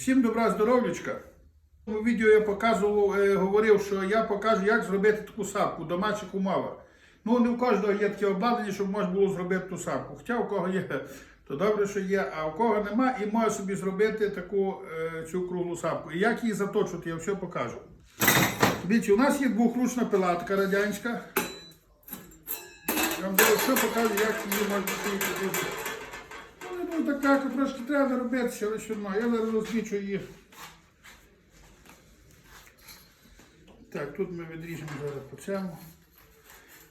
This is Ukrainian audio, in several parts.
Всім добра здоров'ячка. У відео я показував, е, говорив, що я покажу, як зробити таку сапку в домашніх умовах. Ну, не у кожного є таке обладнання, щоб можна було зробити ту сапку. Хоча у кого є, то добре, що є, а у кого нема, і може собі зробити таку е, цю круглу сапку. І як її заточувати, я все покажу. Дивіться, у нас є двохручна пила така радянська. Я вам все покажу, як її можна зробити. Ну, ну така трошки треба робити, але все одно. Я зараз розмічу її. Так, тут ми відріжемо зараз по цьому.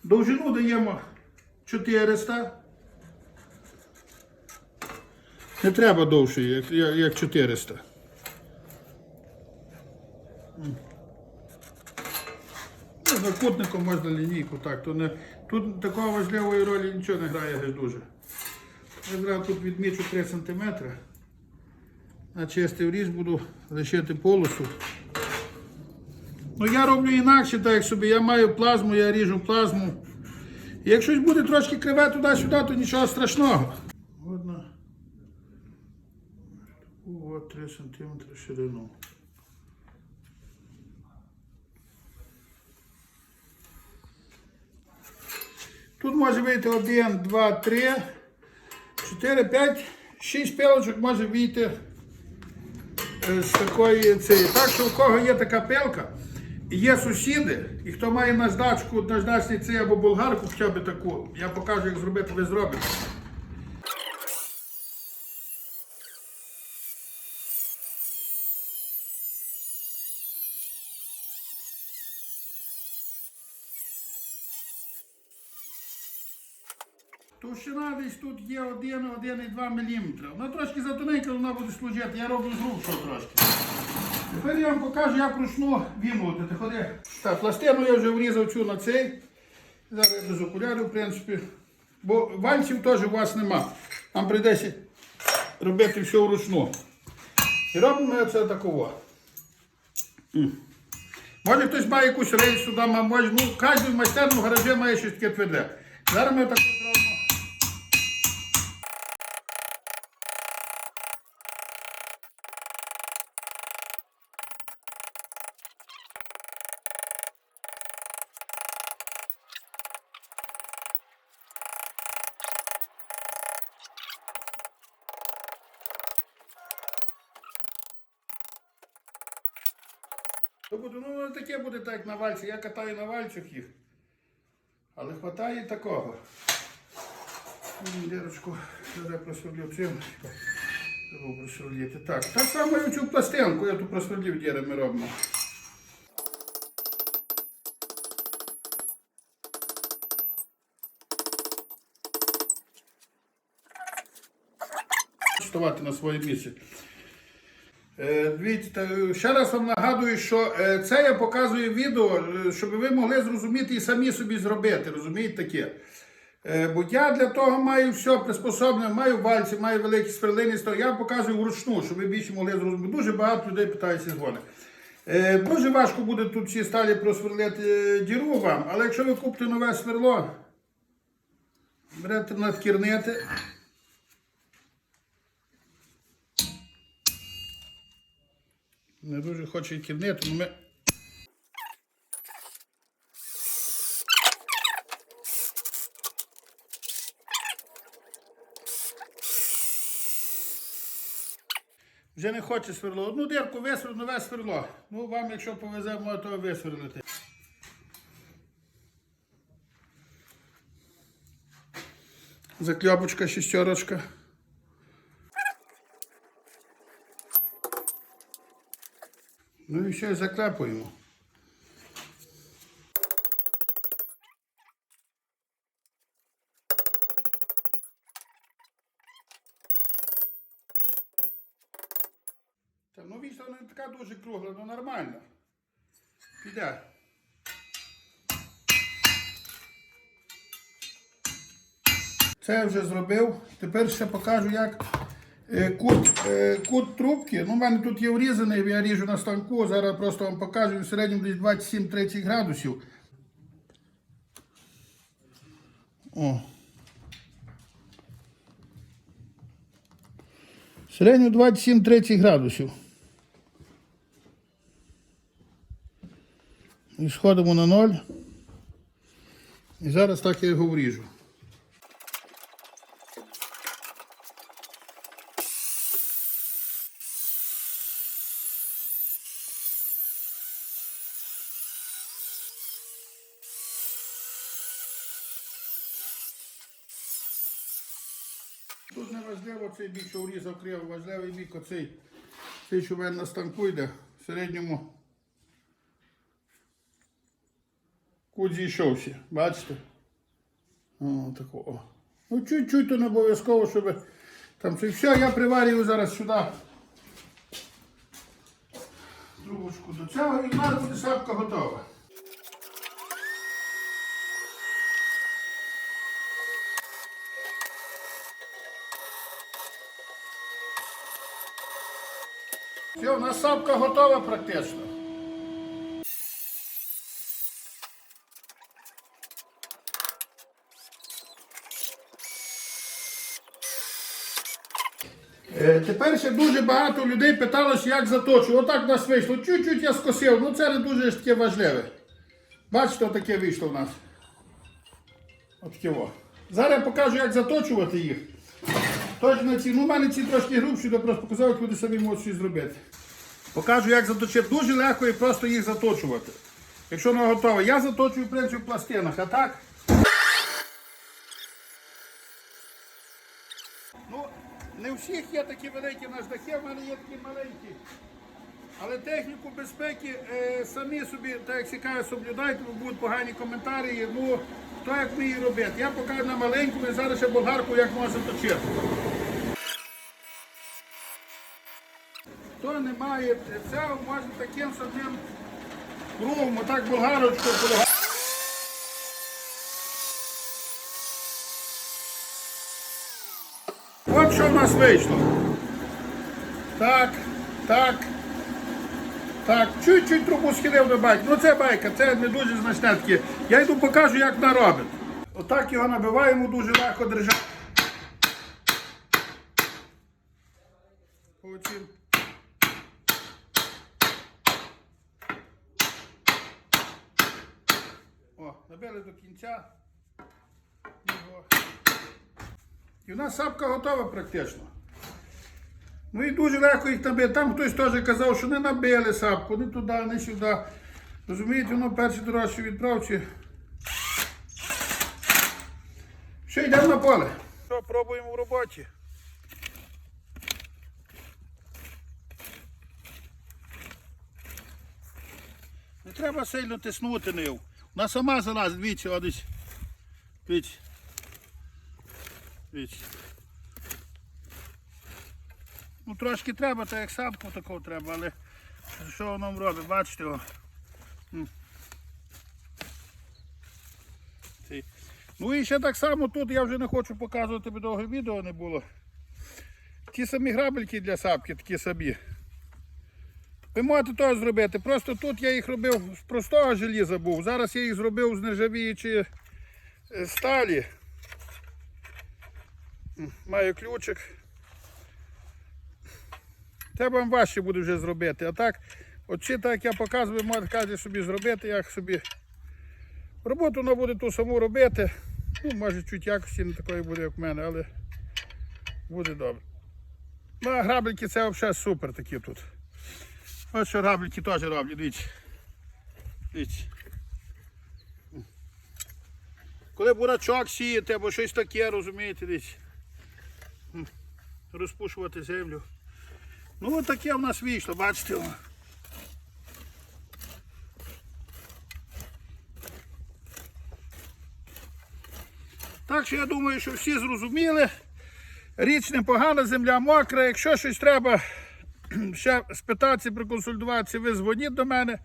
Довжину даємо 400. Не треба довше, як, як, як 400. М. Можна можна лінійку, так. То не, тут такої важливої ролі нічого не грає геть дуже. Я зразу тут відмічу 3 см. На чистий різ буду лишити полосу. Ну я роблю інакше, так як собі. Я маю плазму, я ріжу плазму. І Якщо буде трошки криве туди-сюди, то нічого страшного. Одна. От 3 см ширину. Тут може вийти 1, 2, 3, 4, 5, 6 пилочок може вийти е, з такої цієї. Так що у кого є така пилка, є сусіди, і хто має наждачку, наждачний цей або болгарку хоча б таку, я покажу, як зробити, ви зробите. Товщина десь тут є 1-1,2 мм. Вона трошки затоненька, вона буде служити. Я роблю зрубшу трошки. Тепер я вам покажу, як ручну вимолотити. Ходи. Так, пластину я вже врізав цю на цей. Зараз без окулярів, в принципі. Бо вальців теж у вас нема. Нам прийдеться робити все вручну. І робимо це такого. Може хтось має якусь там, а може, ну, кожен майстер в гаражі має щось таке тверде. Зараз ми так ну таке буде так на вальці. Я катаю на вальцях їх. Але хватає такого. Ну, Дірочку сюди просверлю цим. Треба просверлити. Так, так само і цю пластинку, я тут просверлив дірами робимо. Ставати на своє місце. Е, Дивіться, ще раз вам нагадую, що е, це я показую відео, е, щоб ви могли зрозуміти і самі собі зробити, розумієте таке. Е, Бо я для того маю все приспособлене, маю вальці, маю великі сверлини, я показую вручну, щоб ви більше могли зрозуміти. Дуже багато людей питаються дзвони. Е, Дуже важко буде тут всі сталі просверлити е, діру вам, але якщо ви купите нове сверло, берете надкірнете. Не дуже хочу і кірнити, ми. Вже не хоче сверло. Одну дірку висверло, нове сверло. Ну, вам, якщо повезе, може то висверлити. Закльопочка, шістерочка. Ну і все, заклепуємо. Та, ну вічно не така дуже кругла, ну нормально. Піде. Це я вже зробив. Тепер ще покажу, як Е, кут е, кут трубки. ну У мене тут є врізаний, я ріжу на станку, зараз просто вам покажу. В середньому десь 27-30 градусів. О. В середньому 27-30 градусів. І сходимо на ноль. І зараз так я його вріжу. Тут не важливо цей бік, що врізав криво, важливий бік оцей, цей, що в мене на станку йде, в середньому кут зійшовся. Бачите? О, такого. Ну, чуть-чуть то не обов'язково, щоб там це все, я приварюю зараз сюди трубочку до цього і мене буде шапка готова. Все, у нас сапка готова практично. Е, Тепер ще дуже багато людей питалось, як заточу. Отак у нас вийшло. Чуть-чуть я скосив, ну це не дуже ж таке важливе. Бачите, таке вийшло у нас. Отаке о. Зараз я покажу, як заточувати їх. Точно ці, ну, у мене ці трошки грубші, то просто показав, як люди самі можуть щось зробити. Покажу, як заточити. Дуже легко і просто їх заточувати. Якщо не готове. Я заточую, в принципі, в пластинах, а так. Ну, не у всіх є такі великі наждахи, в мене є такі маленькі. Але техніку безпеки е, самі собі, так як цікаво, соблюдайте, бо будуть погані коментарі. Ну, хто як вміє робити. Я покажу на маленькому і зараз ще болгарку, як можна заточити. Хто не має цього, можна таким самим кругом, отак болгарочку полагати. От що в нас вийшло. Так, так. Так, чуть-чуть трубу схилив до байки. Ну це байка, це не дуже значне таке. Я йду покажу, як вона робить. Отак його набиваємо, дуже легко держати. Потім. О, набили до кінця. Його. І у нас сапка готова практично. Ну і дуже легко їх набити. Там хтось теж казав, що не набили сапку, не туди, не сюди. Розумієте, воно перші дорожчі відправці. Що йдемо на поле? Що, пробуємо в роботі. Не треба сильно тиснути нив. Вона сама залазить, дивіться, одись. Дивіться. Дивіться. Ну трошки треба, так як сапку такого треба, але що воно робить, бачите о. Ну і ще так само тут я вже не хочу показувати, бо довго відео не було. Ті самі грабельки для сапки, такі собі. Ви можете теж зробити. Просто тут я їх робив з простого желіза був. Зараз я їх зробив з нержавіючої е, сталі. Маю ключик. Це вам важче буде вже зробити. А так, от чи так як я показую, можете кожен собі зробити, як собі. Роботу воно буде ту саму робити. Ну, може чуть якості не такої буде, як в мене, але буде добре. Ну, а грабельки це взагалі супер такі тут. Ось що грабельки теж роблять, дивіться. Дивіться. Коли бурачок сіяти або щось таке, розумієте, дивіться. Розпушувати землю. Ну от таке в нас вийшло, бачите. Так що я думаю, що всі зрозуміли. Річ непогана, земля мокра. Якщо щось треба ще спитатися, проконсультуватися, ви дзвоніть до мене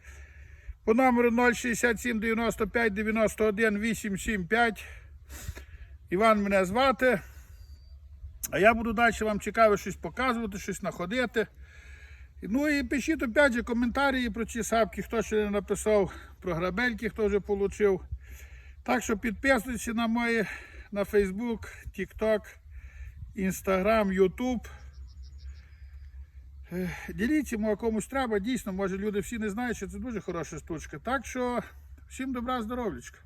по номеру 067 95 91 875. Іван мене звати. А я буду далі вам цікаво щось показувати, щось знаходити. Ну і пишіть опять же коментарі про ці сапки, хто ще не написав, про грабельки, хто вже отримав. Так що підписуйтесь на мої на Facebook, TikTok, Instagram, YouTube. Е, Діліться, може комусь треба, дійсно, може люди всі не знають, що це дуже хороша штучка. Так що всім добра здоров'ячка.